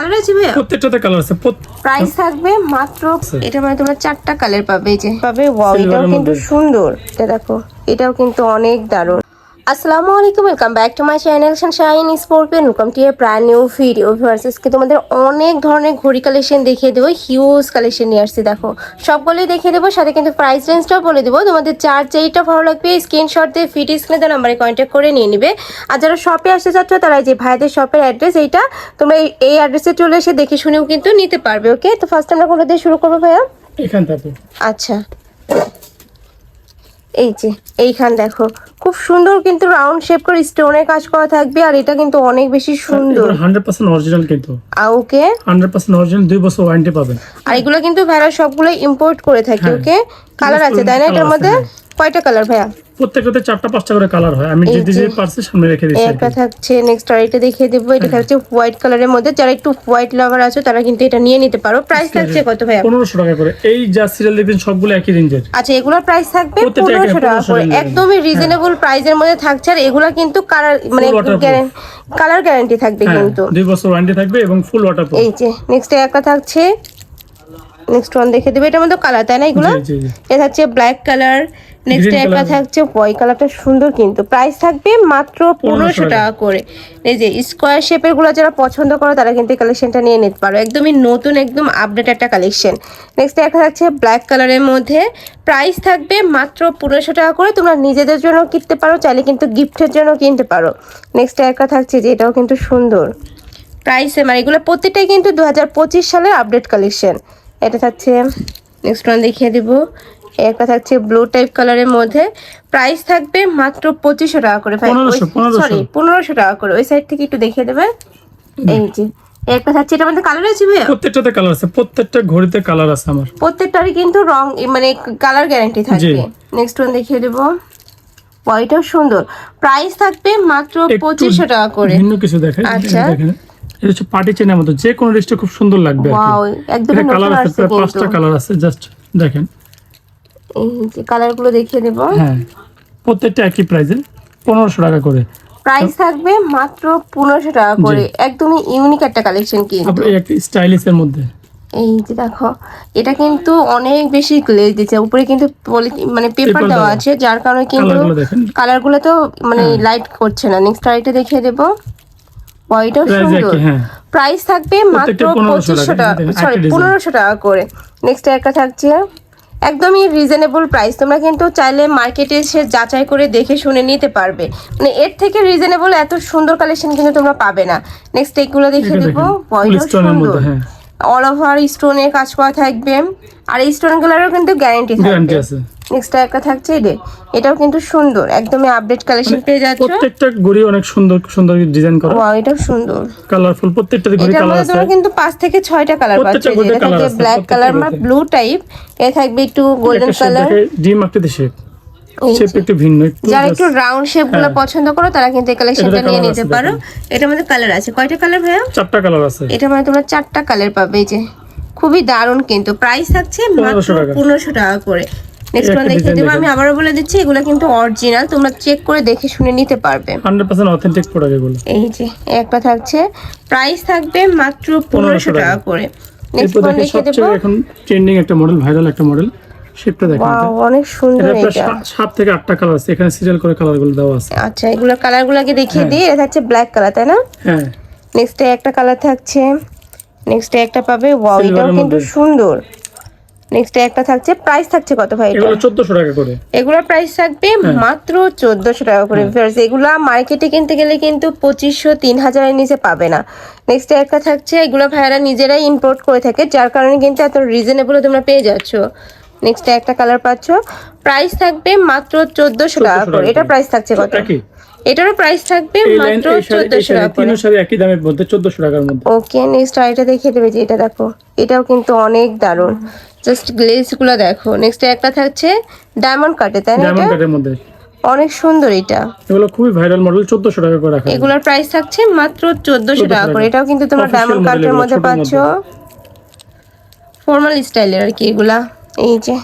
Colour আছে ভাইয়া? প্রত্যেকটাতে কালার আছে প্রাইস থাকবে মাত্র এটা মানে তোমরা চারটা কালার পাবে এই যে। পাবে ওয়াও এটাও কিন্তু সুন্দর। এটা দেখো এটাও কিন্তু অনেক দারুণ। আসসালামু আলাইকুম welcome back to my channel sunshine স্পোর্টপেন welcome to a brand new video ভার্সেসকে তোমাদের অনেক ধরনের ঘড়ি কালেকশন দেখিয়ে দেবো হিউজ কালেকশন নিয়ে আসছি দেখো। সবগুলোই দেখিয়ে দেবো সাথে কিন্তু প্রাইস রেঞ্জটাও বলে দেবো। তোমাদের চার যেইটা ভালো লাগবে স্ক্রিনশট দিয়ে ফিট স্ক্রিনে দেওয়া নাম্বারে কন্ট্যাক্ট করে নিয়ে নিবে। আর যারা শপে আসতে চাচ্ছ তারা এই যে ভাইদের শপের অ্যাড্রেস এইটা তোমরা এই- অ্যাড্রেসে চলে এসে দেখে শুনেও কিন্তু নিতে পারবে ওকে তো ফার্স্ট আমরা কোনটা দিয়ে শুরু করব ভাইয়া? এখান থেকে আচ্ছা। এই যে এইখান দেখো। খুব সুন্দর কিন্তু রাউন্ড শেপ করে স্টোনের কাজ করা থাকবে আর এটা কিন্তু অনেক বেশি সুন্দর। হান্ড্রেড পার্সেন্ট অরিজিনাল কিন্তু। ওকে? হান্ড্রেড পার্সেন্ট অরিজিনাল দুই বছর ওয়ারেন্টি পাবেন। আর এগুলো কিন্তু ভাইরা সবগুলো ইম্পোর্ট করে থাকে হ্যাঁ। ওকে? কালার আছে তাই না এটার মধ্যে? হ্যাঁ। কয়টা কালার ভাইয়া? প্রত্যেকটাতে চারটা পাঁচটা করে কালার হয়। আমি যে। যে পারছি সামনে রেখে দিচ্ছি আর একটা থাকছে নেক্সট আর এটা দেখিয়ে দেবো। এটা থাকছে হোয়াইট কালারের মধ্যে। যারা একটু হোয়াইট লাভার আছে তারা কিন্তু এটা নিয়ে নিতে পারো। প্রাইস থাকছে কত ভাইয়া? পনেরোশো টাকা করে। এই যা সিরিয়াল দেখবেন সবগুলো একই রেঞ্জের আচ্ছা এগুলোর প্রাইস থাকবে প্রত্যেকটা পনেরোশো একে টাকা করে। একদমই রিজনেবল প্রাইজের মধ্যে থাকছে আর এগুলো কিন্তু কালার মানে কালার গ্যারান্টি থাকবে হ্যাঁ কিন্তু। দুই বছর ওয়ারেন্টি থাকবে এবং ফুল ওয়াটার এই যে নেক্সট একটা থাকছে। নেক্সট ওয়ান দেখে দেবে। এটার মধ্যে কালার তাই না এগুলো। এটা থাকছে ব্ল্যাক কালার নেক্সট একটা থাকছে হোয়াইট কালারটা সুন্দর কিন্তু প্রাইস থাকবে মাত্র পনেরোশো টাকা। করে। এই যে স্কোয়ার শেপেরগুলো যারা পছন্দ করো তারা কিন্তু কালেকশনটা নিয়ে নিতে পারো। একদমই নতুন একদম আপডেট একটা কালেকশন নেক্সট একটা থাকছে ব্ল্যাক কালারের মধ্যে প্রাইস থাকবে মাত্র পনেরোশো টাকা করে। তোমরা নিজেদের জন্য কিনতে পারো চাইলে কিন্তু গিফটের জন্য কিনতে পারো। নেক্সট একটা থাকছে যে এটাও কিন্তু সুন্দর। প্রাইসে মানে এগুলো প্রত্যেকটাই কিন্তু দু হাজার পঁচিশ সালের আপডেট কালেকশন এটা থাকছে নেক্সট ওয়ান দেখিয়ে দেবো। একটা থাকছে ব্লু টাইপ কালারের মধ্যে। প্রাইস থাকবে মাত্র পঁচিশশো টাকা করে ভাই। 1500, 1500 সরি পনেরোশো টাকা করে। ওই সাইড থেকে একটু দেখিয়ে দেবে। এই যে একটা থাকছে মধ্যে কালার আছে ভাইয়া? প্রত্যেকটাতে কালার আছে প্রত্যেকটা ঘড়িতে কালার আছে আমার। প্রত্যেকটারই কিন্তু রং মানে কালার গ্যারান্টি থাকবে। নেক্সট ওয়ান দেখিয়ে দেবো। সুন্দর। প্রাইস থাকবে মাত্র পঁচিশশো টাকা করে। ভিন্ন কিছু দেখেন আচ্ছা। দেখেন এটা হচ্ছে পার্টি চেনের মতো। যে কোনো খুব সুন্দর লাগবে একদম কালার আছে পাঁচটা কালার আছে জাস্ট দেখেন। এই যে কালারগুলো দেখিয়ে দেবো হ্যাঁ প্রত্যেকটা একই প্রাইসে পনেরোশো টাকা করে। প্রাইস থাকবে মাত্র পনেরোশো টাকা করে। একদমই ইউনিক একটা কালেকশন কিন্তু। একটা স্টাইলিশের মধ্যে। এই যে দেখো এটা কিন্তু অনেক বেশি গ্লেজ দিচ্ছে। উপরে কিন্তু মানে পেপার দেওয়া। আছে যার কারণে কিন্তু কালারগুলো কালারগুলো তো মানে হ্যাঁ। লাইট করছে না। নেক্সট আরেকটা দেখিয়ে দেবো। ওইটাও সুন্দর একই হ্যাঁ। প্রাইস থাকবে মাত্র প্রত্যেকটা 1500 পঁচিশশো টাকা, সরি। পনেরোশো টাকা করে। নেক্সট একটা থাকছে একদমই রিজনেবল প্রাইস তোমরা কিন্তু চাইলে মার্কেটে এসে যাচাই করে দেখে শুনে নিতে পারবে। মানে এর থেকে রিজনেবল এত সুন্দর কালেকশন কিন্তু তোমরা পাবে না। নেক্সট এগুলো দেখে দেবো। সুন্দর। অল ওভার স্টোনের কাজ করা থাকবে। আর এই স্টোনগুলোরও কিন্তু গ্যারান্টি থাকবে। নেক্সট একটা থাকছে এদের এটাও কিন্তু সুন্দর একদমই আপডেট কালেকশন পেয়ে যাচ্ছ। প্রত্যেকটা ঘড়ি অনেক সুন্দর সুন্দর ডিজাইন করা। ওয়াও এটাও সুন্দর। কালারফুল প্রত্যেকটাতে ঘড়ি কালার আছে। তোমরা কিন্তু পাঁচ থেকে ছয়টা কালার পাচ্ছ প্রত্যেকটা এটা colour ব্ল্যাক কালার বা ব্লু টাইপ এ থাকবে একটু গোল্ডেন কালার ডিম আকৃতি শেপ শেপ একটু ভিন্ন একটু যারা একটু রাউন্ড শেপগুলো হ্যাঁ। পছন্দ করো তারা কিন্তু এই কালেকশনটা নিয়ে নিতে পারো। এটার মধ্যে কালার আছে। কয়টা কালার ভাইয়া? চারটা কালার আছে। এটা মানে তোমরা চারটা কালার পাবে এই যে খুবই দারুণ কিন্তু। প্রাইস থাকছে মাত্র পনেরোশো টাকা করে। নেক্সট ওয়ান দেখিয়ে দেবো আমি আবারও বলে দিচ্ছি এগুলো কিন্তু অরিজিনাল তোমরা চেক করে দেখে শুনে নিতে পারবে। হান্ড্রেড পার্সেন্ট অথেন্টিক প্রোডাক্ট এগুলো। এই যে একটা থাকছে। প্রাইস থাকবে মাত্র পনেরোশো 1500 টাকা। করে। নেক্সট ওয়ান দেখিয়ে দেবো। এখন ট্রেন্ডিং একটা মডেল ভাইরাল একটা মডেল শেপটা দেখেন ওয়াও অনেক সুন্দর এটা সাত- থেকে আটটা কালার আছে এখানে সিরিয়াল করে দেওয়া আছে। আচ্ছা এগুলো কালার গুলাকে দেখিয়ে দিই এটা হচ্ছে ব্ল্যাক কালার তাই না? হ্যাঁ। নেক্সটে একটা কালার থাকছে। নেক্সটে একটা পাবে ওয়াও এটাও কিন্তু সুন্দর। নেক্সটে একটা থাকছে প্রাইস থাকছে কত ভাই এগুলো চোদ্দশো টাকা করে। এগুলোর প্রাইস থাকবে হ্যাঁ। মাত্র চোদ্দশো টাকা করে Viewers, এগুলা মার্কেটে কিনতে গেলে কিন্তু পঁচিশশো তিন হাজারের নিচে পাবে না। নেক্সট একটা থাকছে এগুলো ভাইয়ারা নিজেরাই ইম্পোর্ট করে থাকে যার কারণে কিন্তু এত রিজনেবল তোমরা পেয়ে যাচ্ছ। নেক্সট একটা কালার পাচ্ছ প্রাইস থাকবে মাত্র চোদ্দশো টাকা করে। এটা প্রাইস থাকছে কত? এটারও প্রাইস থাকবে মাত্র এই শাড়ি এই চোদ্দশো শাড়ি টাকা তিনও শাড়ি একই দামের মধ্যে চোদ্দশো টাকার মধ্যে। ওকে নেক্সট আইটা দেখিয়ে দেবে যে এটা দেখো এটাও কিন্তু অনেক দারুণ। জাস্ট গ্লেজগুলো দেখো। নেক্সট একটা থাকছে ডায়মন্ড কাটে তাই না ডায়মন্ড কাটের মধ্যে। অনেক সুন্দর এটা। এগুলো খুবই ভাইরাল মডেল চোদ্দশো টাকা করে রাখা এগুলোর প্রাইস থাকছে মাত্র চোদ্দশো 1400 টাকা করে। এটাও কিন্তু তোমরা ডায়মন্ড কাটের মধ্যে পাচ্ছ। ফর্মাল স্টাইলের আর কি এগুলা। এই যে।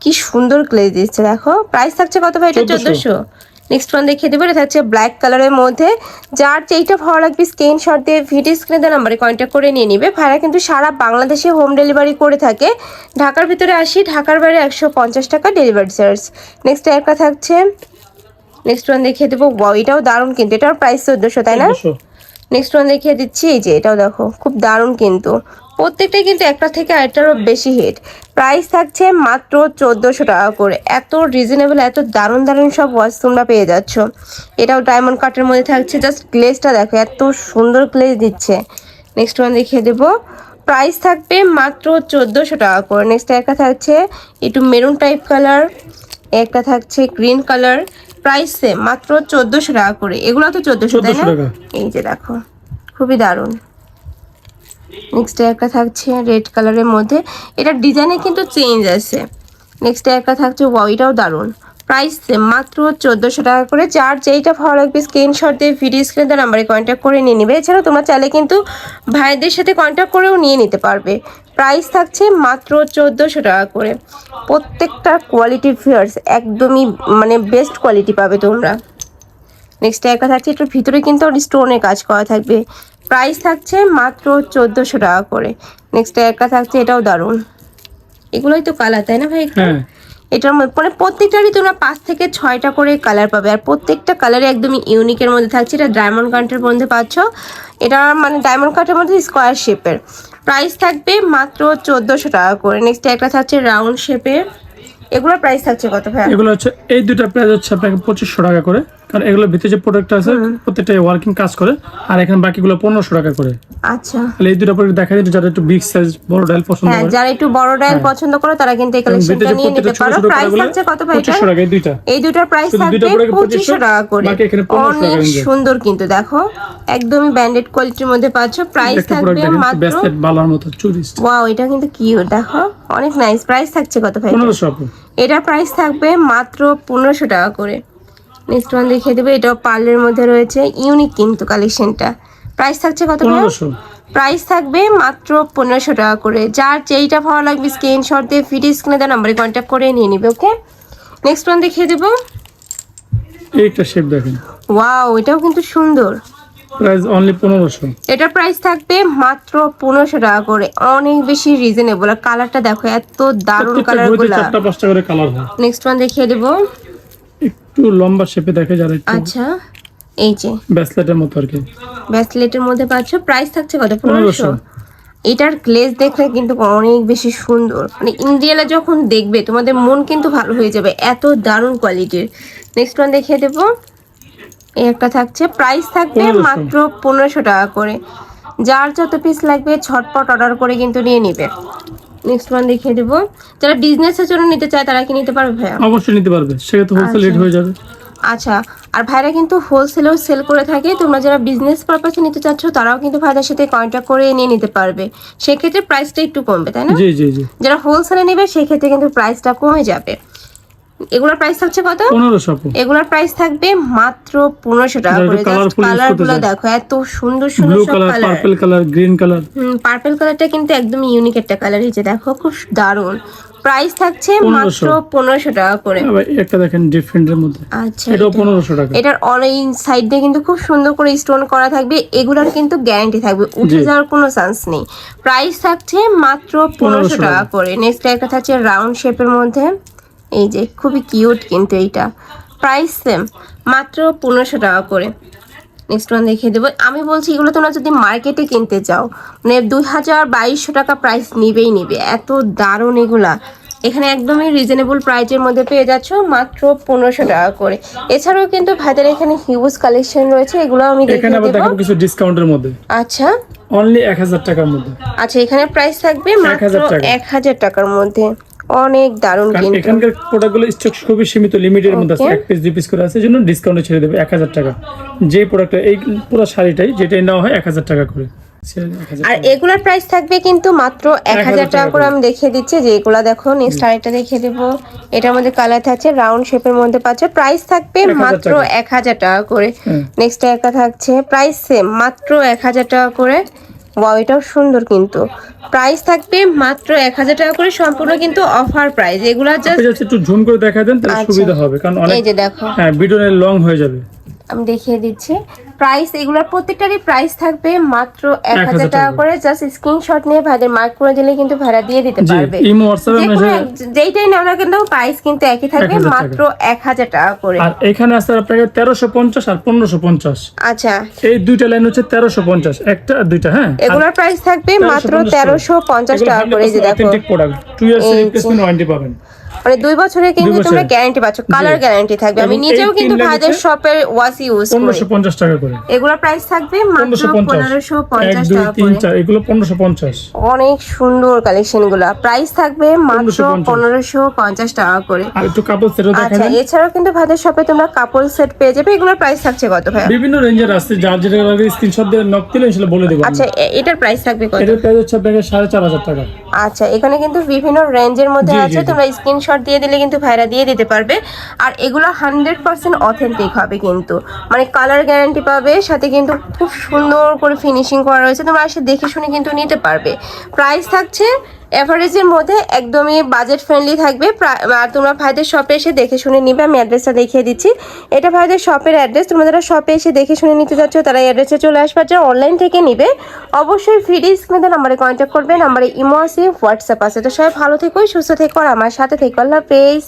কি সুন্দর গ্লেজ দিচ্ছে দেখো। প্রাইস থাকছে কত ভাই? এটা 1400 চোদ্দশো। নেক্সট ওয়ান দেখিয়ে দেবো এটা থাকছে ব্ল্যাক কালারের মধ্যে। যার যেইটা ভালো লাগবে স্ক্রিনশট দিয়ে ভিডিও স্ক্রিনে দেওয়া নাম্বারে কন্ট্যাক্ট করে নিয়ে নিবে। ভাইরা কিন্তু সারা বাংলাদেশে হোম ডেলিভারি করে থাকে। ঢাকার ভিতরে আসি ঢাকার বাইরে একশো পঞ্চাশ টাকা ডেলিভারি চার্জ নেক্সট একটা থাকছে। নেক্সট ওয়ান দেখিয়ে দেবো এটাও দারুণ কিন্তু এটার প্রাইস চোদ্দোশো তাই না। নেক্সট ওয়ান দেখিয়ে দিচ্ছি এই যে এটাও দেখো খুব দারুণ কিন্তু। প্রত্যেকটাই কিন্তু একটা থেকে আরেকটারও বেশি হিট প্রাইস থাকছে মাত্র চোদ্দোশো টাকা করে। এত রিজনেবল এত দারুণ দারুণ সব ওয়াচ তোমরা পেয়ে যাচ্ছ। এটাও ডায়মন্ড কাটের মধ্যে থাকছে। জাস্ট গ্লেজটা দেখো এত সুন্দর গ্লেজ দিচ্ছে। নেক্সট ওয়ান দেখিয়ে দেবো। প্রাইস থাকবে মাত্র চোদ্দোশো টাকা করে। নেক্সট একটা থাকছে একটু মেরুন টাইপ কালার একটা থাকছে গ্রিন কালার প্রাইস সেম মাত্র চোদ্দোশো টাকা করে। এগুলো তো চোদ্দোশো তাই না? 1400 টাকা। এই যে দেখো খুবই দারুণ। নেক্সট একটা থাকছে রেড কালারের মধ্যে। এটার ডিজাইনে কিন্তু চেঞ্জ আছে। নেক্সট একটা থাকছে ওয়াও এটাও দারুণ। প্রাইস মাত্র চোদ্দোশো টাকা করে। যার যেইটা ভালো লাগবে স্ক্রিনশট দিয়ে ভিডিও স্ক্রিন স্ক্রিনে নাম্বারে কন্ট্যাক্ট করে নিয়ে নেবে। এছাড়াও তোমরা চাইলে কিন্তু ভাইদের সাথে কন্ট্যাক্ট করেও নিয়ে নিতে পারবে। প্রাইস থাকছে মাত্র চোদ্দোশো টাকা করে। প্রত্যেকটা কোয়ালিটি ফিয়ার্স একদমই মানে বেস্ট কোয়ালিটি পাবে তোমরা। নেক্সট একটা থাকছে, এটার ভিতরে কিন্তু স্টোনের কাজ করা থাকবে। প্রাইস থাকছে মাত্র চোদ্দোশো টাকা করে। নেক্সট একটা থাকছে এটাও দারুণ। এগুলোই তো কালার তাই না ভাই? হ্যাঁ। এটার মধ্যে মানে প্রত্যেকটারই তোমরা পাঁচ থেকে ছয়টা করে কালার পাবে। আর প্রত্যেকটা কালারে একদমই ইউনিকের মধ্যে থাকছে। এটা ডায়মন্ড কাটের মধ্যে পাচ্ছ। এটা মানে ডায়মন্ড কাটের মধ্যে স্কোয়ার শেপের প্রাইস থাকবে মাত্র চোদ্দোশো টাকা করে। নেক্সট একটা থাকছে রাউন্ড শেপের এগুলোর প্রাইস থাকছে কত ভাই এগুলো হচ্ছে এই দুটা প্রাইস হচ্ছে আপনাকে পঁচিশশো টাকা করে। কারণ এগুলোর ভিতরে যে প্রোডাক্ট আছে প্রত্যেকটা ওয়ার্কিং কাজ করে আর এখানে বাকিগুলো পনেরোশো টাকা করে। আচ্ছা। তাহলে এই দুটা প্রোডাক্ট দেখা যায় যারা একটু বিগ সাইজ বড় ডাইল পছন্দ হ্যাঁ করে। যারা একটু বড় ডায়াল পছন্দ করে তারা কিন্তু এই কালেকশনটা নিয়ে নিতে পারো। প্রাইস থাকছে কত ভাই টাকা এই দুইটা। এই দুটার প্রাইস থাকবে পঁচিশশো 2500 টাকা করে। বাকি এখানে 1500 অনেক। সুন্দর কিন্তু দেখো একদমই ব্যান্ডেড কোয়ালিটির মধ্যে পাচ্ছ। প্রাইস থাকবে মাত্র ব্যাসলেট বালার মতো চুরিস ওয়াও এটা কিন্তু কিউট দেখো অনেক নাইস প্রাইস থাকছে কত ভাই পনেরোশো আপু। এটার প্রাইস থাকবে মাত্র পনেরোশো টাকা করে। নেক্সট ওয়ান দেখিয়ে দেবে। এটাও পার্লের মধ্যে রয়েছে। ইউনিক কিন্তু কালেকশনটা প্রাইস থাকছে কত প্রাইস থাকবে মাত্র পনেরোশো টাকা করে। যার যেইটা ভালো লাগবে স্ক্রিনশট দিয়ে ফিডি স্ক্রিনে দেওয়া নাম্বারে কন্ট্যাক্ট করে নিয়ে নিবে ওকে নেক্সট ওয়ান দেখিয়ে দেবো। এইটা শেপ দেখেন। ওয়াও এটাও কিন্তু সুন্দর। প্রাইস অনলি এটার প্রাইস থাকবে মাত্র পনেরোশো টাকা করে। অনেক বেশি রিজনেবল আর কালারটা দেখো এত দারুণ চারটা পাঁচটা করে কালার হয়। নেক্সট ওয়ান দেখিয়ে দেবো। একটু লম্বা শেপে দেখে যারা একটু আচ্ছা এই যে। ব্যাসলেটের মতো আর কি। ব্যাসলেটের মধ্যে পাচ্ছ প্রাইস থাকছে কত? পনেরোশো। 1500 এটার গ্লেজ দেখলে কিন্তু অনেক বেশি সুন্দর। মানে ইন্ডিয়ালা যখন দেখবে তোমাদের মন কিন্তু ভালো হয়ে যাবে এত দারুণ কোয়ালিটির নেক্সট ওয়ান দেখিয়ে দেবো। এই একটা থাকছে। প্রাইস থাকবে মাত্র পনেরোশো টাকা করে। যার যত পিস লাগবে ছটপট অর্ডার করে কিন্তু নিয়ে নিবে। নেক্সট ওয়ান দেখিয়ে দেবো। যারা বিজনেসের জন্য নিতে চায় তারা কি নিতে পারবে ভাইয়া? অবশ্যই নিতে পারবে। সেক্ষেত্রে হোলসেল রেট হয়ে যাবে। আচ্ছা আর ভাইরা কিন্তু হোলসেলেও সেল করে থাকে। তোমরা যারা বিজনেস পারপাসে নিতে চাচ্ছ তারাও কিন্তু ভাইদের সাথে কন্ট্যাক্ট করে নিয়ে নিতে পারবে। সেক্ষেত্রে প্রাইসটা একটু কমবে তাই না? জি জি জি। যারা হোলসেলে নেবে সেক্ষেত্রে কিন্তু প্রাইসটা কমে যাবে। এগুলোর প্রাইস থাকছে কত? পনেরোশো এগুলোর প্রাইস থাকবে মাত্র পনেরোশো টাকা করে। কালারগুলো দেখো এত সুন্দর সুন্দর colour colour purple colour green colour hmm purple কালারটা কিন্তু একদম ইউনিক একটা কালার হয়েছে দেখো খুব দারুণ। প্রাইস থাকছে মাত্র পনেরোশো টাকা করে। একটা দেখেন ডিফারেন্টের মধ্যে। আচ্ছা এটাও পনেরোশো টাকা। এটার অরেঞ্জ সাইড দিয়ে কিন্তু খুব সুন্দর করে স্টোন করা থাকবে। এগুলোর কিন্তু গ্যারান্টি থাকবে উঠে যাওয়ার কোনো চান্স নেই। প্রাইস থাকছে মাত্র পনেরোশো টাকা টাকা। করে। নেক্সট একটা থাকছে রাউন্ড শেপের মধ্যে। এই যে খুবই কিউট কিন্তু এইটা। প্রাইস সেম মাত্র পনেরোশো টাকা করে। নেক্সট ওয়ান দেখিয়ে দেবো। আমি বলছি এগুলো তোমরা যদি মার্কেটে কিনতে চাও মানে দুই হাজার বাইশশো টাকা প্রাইস নিবেই নিবে। এত দারুণ এগুলা। এখানে একদমই রিজনেবল প্রাইসের মধ্যে পেয়ে যাচ্ছ মাত্র পনেরোশো টাকা করে। এছাড়াও কিন্তু ভাইদের এখানে হিউজ কালেকশন রয়েছে এগুলো আমি এখানে আবার দেবো। দেখাবো কিছু ডিসকাউন্টের মধ্যে। আচ্ছা। অনলি এক হাজার টাকার মধ্যে। আচ্ছা এখানে প্রাইস থাকবে মাত্র 1000 এক হাজার টাকার মধ্যে। অনেক দারুণ কিন্তু। এখানকার প্রোডাক্টগুলো স্টক খুবই সীমিত লিমিটের মধ্যে আছে এক পিস দুই পিস করে আছে জন্য ডিসকাউন্টে ছেড়ে দেবে এক হাজার টাকা। যে প্রোডাক্টটা এই পুরো শাড়িটাই যেটাই নেওয়া হয় এক হাজার টাকা করে। আর এগুলার প্রাইস থাকবে কিন্তু মাত্র এক হাজার টাকা করে আমি দেখিয়ে দিচ্ছি যে এগুলা দেখো নেক্সট আরেকটা দেখিয়ে দেবো। এটার মধ্যে কালার থাকছে রাউন্ড শেপের মধ্যে পাচ্ছে প্রাইস থাকবে মাত্র। এক হাজার টাকা করে। নেক্সট একটা থাকছে প্রাইস সেম মাত্র এক হাজার টাকা করে। ওয়াও এটাও সুন্দর কিন্তু। প্রাইস থাকবে মাত্র এক হাজার টাকা করে সম্পূর্ণ কিন্তু অফার প্রাইস এগুলো একটু ঝুম করে দেখা দেন তাহলে আচ্ছা। সুবিধা হবে। কারণ অনেক এই যে দেখো। হ্যাঁ ভিডিও লং হয়ে যাবে। আমি দেখিয়ে দিচ্ছি। প্রাইস এগুলোর প্রত্যেকটারই প্রাইস থাকবে মাত্র এক হাজার 1000 টাকা করে। জাস্ট স্ক্রিনশট নিয়ে ভাইদের মার্ক করে দিলে কিন্তু ভাড়া দিয়ে দিতে পারবে। যেইটাই নেওয়া না কিন্তু প্রাইস কিন্তু একই থাকবে মাত্র এক হাজার টাকা করে। আর এখানে আছে আপনাকে তেরোশো পঞ্চাশ আর পনেরোশো পঞ্চাশ। আচ্ছা। এই দুইটা লাইন হচ্ছে তেরোশো পঞ্চাশ। একটা আর দুইটা হ্যাঁ? এগুলোর প্রাইস থাকবে মাত্র তেরোশো পঞ্চাশ টাকা করে যে দেখো। টু ইয়ার্স রিপ্লেসমেন্ট ওয়ারেন্টি পাবেন। মানে দুই বছরের কিন্তু। তোমরা গ্যারান্টি পাচ্ছ কালার গ্যারান্টি থাকবে। আমি নিজেও কিন্তু ভাইদের শপের ইউজ করি। পনেরোশো পঞ্চাশ টাকা করে। এগুলোর প্রাইস থাকবে মাত্র পনেরোশো পঞ্চাশ। পনেরোশো এক পঞ্চাশ দুই টাকা করে। এগুলো পনেরোশো পঞ্চাশ। অনেক সুন্দর কালেকশনগুলা। প্রাইস থাকবে মাত্র 1550 টাকা করে। আর একটু কাপড় দেখা আচ্ছা এছাড়াও কিন্তু ভাইদের শপে তোমরা কাপড় সেট পেয়ে যাবে। এগুলোর প্রাইস থাকছে কত ভাই বিভিন্ন রেঞ্জের আছে। যার যেটা লাগে স্ক্রিনশট দিয়ে নক দিলে সেটা বলে দেবো। আচ্ছা এটার প্রাইস থাকবে কত? এটার প্রাইস হচ্ছে আপনাকে সাড়ে চার হাজার টাকা। আচ্ছা এখানে কিন্তু বিভিন্ন রেঞ্জের মধ্যে আছে। তোমরা স্ক্রিনশট দিয়ে দিলে কিন্তু ভাইরা দিয়ে দিতে পারবে। আর এগুলো হান্ড্রেড পারসেন্ট অথেন্টিক হবে কিন্তু। মানে কালার গ্যারান্টি পাবে, সাথে কিন্তু খুব সুন্দর করে ফিনিশিং করা রয়েছে। তোমরা এসে দেখে শুনে কিন্তু নিতে পারবে। প্রাইস থাকছে এভারেজের মধ্যে একদমই বাজেট ফ্রেন্ডলি থাকবে। আর তোমরা ভাইদের শপে এসে দেখে শুনে নিবে, আমি অ্যাড্রেসটা দেখিয়ে দিচ্ছি। এটা ভাইদের শপের অ্যাড্রেস তোমরা যারা শপে এসে দেখে শুনে নিতে যাচ্ছ, তারা অ্যাড্রেসে চলে আসবার যা অনলাইন থেকে নিবে, অবশ্যই ফ্রি স্ক্রিনে নাম্বারে কন্ট্যাক্ট করবে নাম্বারে ইমো আছে হোয়াটসঅ্যাপ আছে। তো সবাই ভালো থেকো, সুস্থ থেকো, আর আমার সাথে থেকো। আল্লাহ হাফেজ।